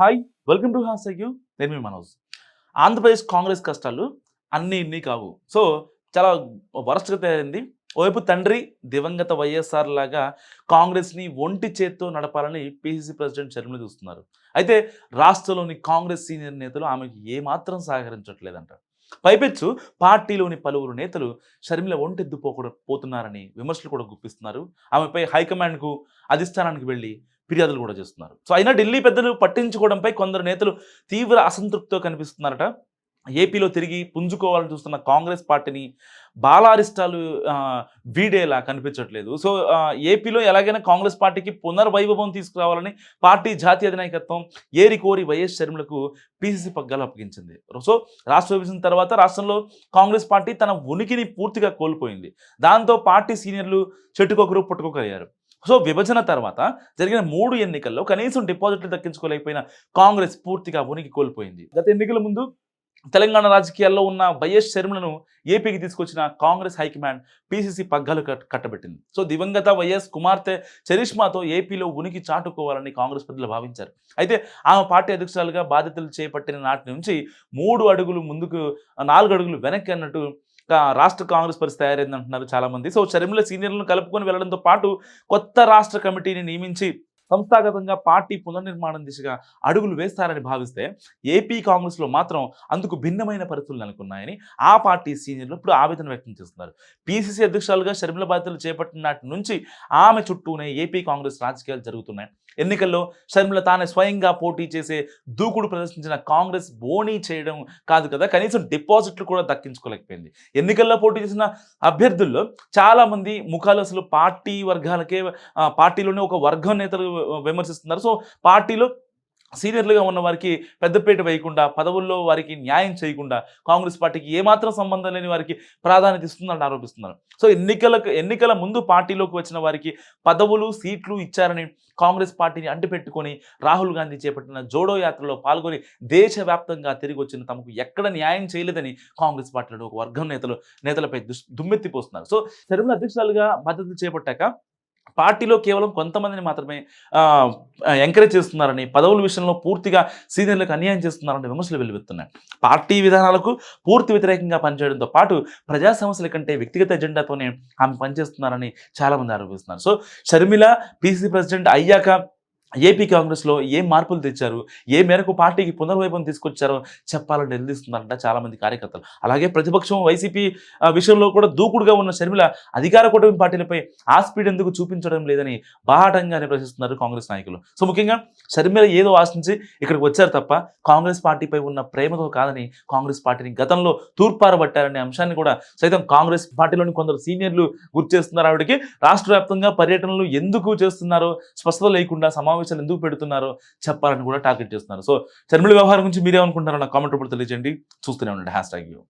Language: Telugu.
హాయ్ వెల్కమ్ టు హాస్ యూ నేను మీ మనోజ్. ఆంధ్రప్రదేశ్ కాంగ్రెస్ కష్టాలు అన్నీ ఇన్ని కావు. సో చాలా వరస్ట్గా తయారైంది. ఓవైపు తండ్రి దివంగత వైఎస్ఆర్ లాగా కాంగ్రెస్ని ఒంటి చేత్తో నడపాలని పిసిసి ప్రెసిడెంట్ షర్మిల చూస్తున్నారు. అయితే రాష్ట్రంలోని కాంగ్రెస్ సీనియర్ నేతలు ఆమెకు ఏమాత్రం సహకరించట్లేదంట. పైపెచ్చు పార్టీలోని పలువురు నేతలు షర్మిల ఒంటెద్దు పోకూడ పోతున్నారని విమర్శలు కూడా గుప్పిస్తున్నారు. ఆమెపై హైకమాండ్కు అధిష్టానానికి వెళ్ళి ఫిర్యాదులు కూడా చేస్తున్నారు. సో అయినా ఢిల్లీ పెద్దలు పట్టించుకోవడంపై కొందరు నేతలు తీవ్ర అసంతృప్తితో కనిపిస్తున్నారట. ఏపీలో తిరిగి పుంజుకోవాలని చూస్తున్న కాంగ్రెస్ పార్టీని బాలారిష్టాలు వీడేలా కనిపించట్లేదు. సో ఏపీలో ఎలాగైనా కాంగ్రెస్ పార్టీకి పునర్వైభవం తీసుకురావాలని పార్టీ జాతీయ అధినాయకత్వం ఏరి కోరి వైఎస్ షర్మిలకు పీసీసీ పగ్గాలు అప్పగించింది. సో రాష్ట్ర విభజన తర్వాత రాష్ట్రంలో కాంగ్రెస్ పార్టీ తన ఉనికిని పూర్తిగా కోల్పోయింది. దాంతో పార్టీ సీనియర్లు చెట్టుకొకరు పుట్టుకొకరయ్యారు సో విభజన తర్వాత జరిగిన మూడు ఎన్నికల్లో కనీసం డిపాజిట్లు దక్కించుకోలేకపోయిన కాంగ్రెస్ పూర్తిగా ఉనికి కోల్పోయింది. గత ఎన్నికల ముందు తెలంగాణ రాజకీయాల్లో ఉన్న వైఎస్ శర్మలను ఏపీకి తీసుకొచ్చిన కాంగ్రెస్ హైకమాండ్ పీసీసీ పగ్గాలు కట్టబెట్టింది. సో దివంగత వైఎస్ కుమార్తె చరిష్మాతో ఏపీలో ఉనికి చాటుకోవాలని కాంగ్రెస్ ప్రజలు భావించారు. అయితే ఆమె పార్టీ అధ్యక్షురాలుగా బాధ్యతలు చేపట్టిన నాటి నుంచి మూడు అడుగులు ముందుకు నాలుగు అడుగులు వెనక్కి అన్నట్టు రాష్ట్ర కాంగ్రెస్ పరిస్థితి తయారైంది అంటున్నారు చాలా మంది సో షర్మిల సీనియర్లను కలుపుకొని వెళ్ళడంతో పాటు కొత్త రాష్ట్ర కమిటీని నియమించి సంస్థాగతంగా పార్టీ పునర్నిర్మాణం దిశగా అడుగులు వేస్తారని భావిస్తే ఏపీ కాంగ్రెస్లో మాత్రం అందుకు భిన్నమైన పరిస్థితులు నెలకొన్నాయని ఆ పార్టీ సీనియర్లు ఇప్పుడు ఆవేదన వ్యక్తం చేస్తున్నారు. పీసీసీ అధ్యక్షురాలుగా షర్మిల బాధ్యతలు చేపట్టిన నాటి నుంచి ఆమె చుట్టూనే ఏపీ కాంగ్రెస్ రాజకీయాలు జరుగుతున్నాయి. ఎన్నికల్లో షర్మిల తానే స్వయంగా పోటీ చేసే దూకుడు ప్రదర్శించిన కాంగ్రెస్ బోనీ చేయడం కాదు కదా కనీసం డిపాజిట్లు కూడా దక్కించుకోలేకపోయింది. ఎన్నికల్లో పోటీ చేసిన అభ్యర్థుల్లో చాలామంది ముఖాలు అసలు పార్టీ వర్గాలకే పార్టీలోనే ఒక వర్గం నేతలు విమర్శిస్తున్నారు. సో పార్టీలో సీనియర్లుగా ఉన్న వారికి పెద్దపేట వేయకుండా పదవుల్లో వారికి న్యాయం చేయకుండా కాంగ్రెస్ పార్టీకి ఏమాత్రం సంబంధం లేని వారికి ప్రాధాన్యత ఇస్తుందని ఆరోపిస్తున్నారు. సో ఎన్నికలకు ఎన్నికల ముందు పార్టీలోకి వచ్చిన వారికి పదవులు సీట్లు ఇచ్చారని కాంగ్రెస్ పార్టీని అంటిపెట్టుకొని రాహుల్ గాంధీ చేపట్టిన జోడో యాత్రలో పాల్గొని దేశవ్యాప్తంగా తిరిగి వచ్చిన తమకు ఎక్కడ న్యాయం చేయలేదని కాంగ్రెస్ పార్టీలో ఒక వర్గం నేతలు నేతలపై దుమ్మెత్తిపోస్తున్నారు సో షర్మిల అధ్యక్షురాలుగా బాధ్యతలు చేపట్టాక పార్టీలో కేవలం కొంతమందిని మాత్రమే ఎంకరేజ్ చేస్తున్నారని పదవుల విషయంలో పూర్తిగా సీనియర్లకు అన్యాయం చేస్తున్నారని విమర్శలు వెలువెత్తున్నాయి. పార్టీ విధానాలకు పూర్తి వ్యతిరేకంగా పనిచేయడంతో పాటు ప్రజా సమస్యల కంటే వ్యక్తిగత ఎజెండాతోనే ఆమె పనిచేస్తున్నారని చాలామంది ఆరోపిస్తున్నారు. సో షర్మిల పీసీ ప్రెసిడెంట్ అయ్యాక ఏపీ కాంగ్రెస్లో ఏం మార్పులు తెచ్చారు? ఏ మేరకు పార్టీకి పునర్వైభవం తీసుకొచ్చారో చెప్పాలని నిలదీస్తున్నారంట చాలామంది కార్యకర్తలు. అలాగే ప్రతిపక్షం వైసీపీ విషయంలో కూడా దూకుడుగా ఉన్న షర్మిల అధికార కూటమి పార్టీలపై ఆ స్పీడ్ ఎందుకు చూపించడం లేదని బాహాటంగానే ప్రశ్నిస్తున్నారు కాంగ్రెస్ నాయకులు. సో ముఖ్యంగా షర్మిల ఏదో ఆశించి ఇక్కడికి వచ్చారు తప్ప కాంగ్రెస్ పార్టీపై ఉన్న ప్రేమతో కాదని కాంగ్రెస్ పార్టీని గతంలో తూర్పారబట్టారనే అంశాన్ని కూడా సైతం కాంగ్రెస్ పార్టీలోని కొందరు సీనియర్లు గుర్తు చేస్తున్నారు. ఆవిడకి రాష్ట్ర వ్యాప్తంగా పర్యటనలు ఎందుకు చేస్తున్నారో స్పష్టత లేకుండా సమావేశం సమావేశాలు ఎందుకు పెడుతున్నారో చెప్పాలని కూడా టార్గెట్ చేస్తున్నారు. సో షర్మిల వ్యవహారం గురించి మీరేమనుకుంటారో నా కామెంట్ రూపంలో తెలియజేయండి. చూస్తూనే ఉండండి. Hash tag you